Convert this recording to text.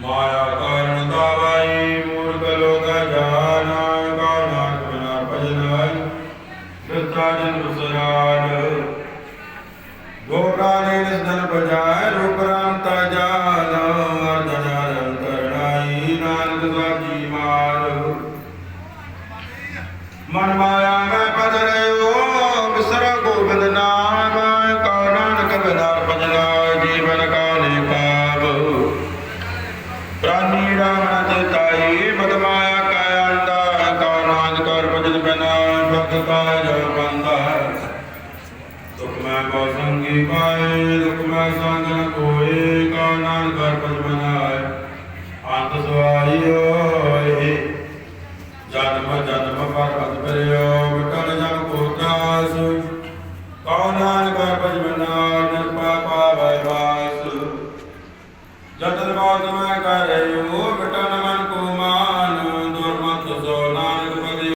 ਮਾਇਆ ਕਾਰਨ ਦਾਵਾਈ, ਮੂਰਖ ਲੋਕ ਜਾਣਾ ਕਉ ਬਿਨਾ ਭਜਨਾਈ ਦਿੱਤਾ ਜਨ ਰਸਰਾਜ ਦੋ ਪ੍ਰਾਣੇ ਨਿਸ ਦਿਨ ਬਜਾਏ ਰੂਪ ਰਾਮਤਾ ਜਾਨ ਅਰਜਨ ਅਰਨ ਕਰਣਾਈ ਨਾਨਕ ਸਾਜੀ ਮਾਰ ਮਨ ਮਾਇਆ ਮੈਂ ਪਦ ਰਿਓ ਬਿਸਰ ਗੋਬਿੰਦ ਨਾਮ, ਕਉ ਨਾਨਕ ਬਿਨਾ ਭਜਨਾ, ਜੀਵਨ ਕਾਲੇ ਪਾਪ ਪ੍ਰਾਨੀ ਰਾਮ ਨ ਤਾਈ ਮਦ ਕਾ ਅੰਦਾ ਕਉ ਨਾਨਕ ਕਰ ਭਜਨ ਬਿਨਾ ਭਗ ਕਾਜ ਬੰਦਾ ਦੁਖ ਮੈਂ ਕੋ ਸੰਗੀ ਪਾਏ, ਦੁਖ ਮੈਂ ਸੰਗ ਨ ਕੋਏ ਕਉ ਨਾਨਕ ਕਰ ਭਜ ਬਨਾਏ ਅੰਤ ਸਵਾਈ ਹੋਏ ਜਨਮ ਜਨਮ ਪਰ ਅਦਬਰਿਓ ਨਿਰਪਾ ਪਾਵੈ ਕਰਿਓ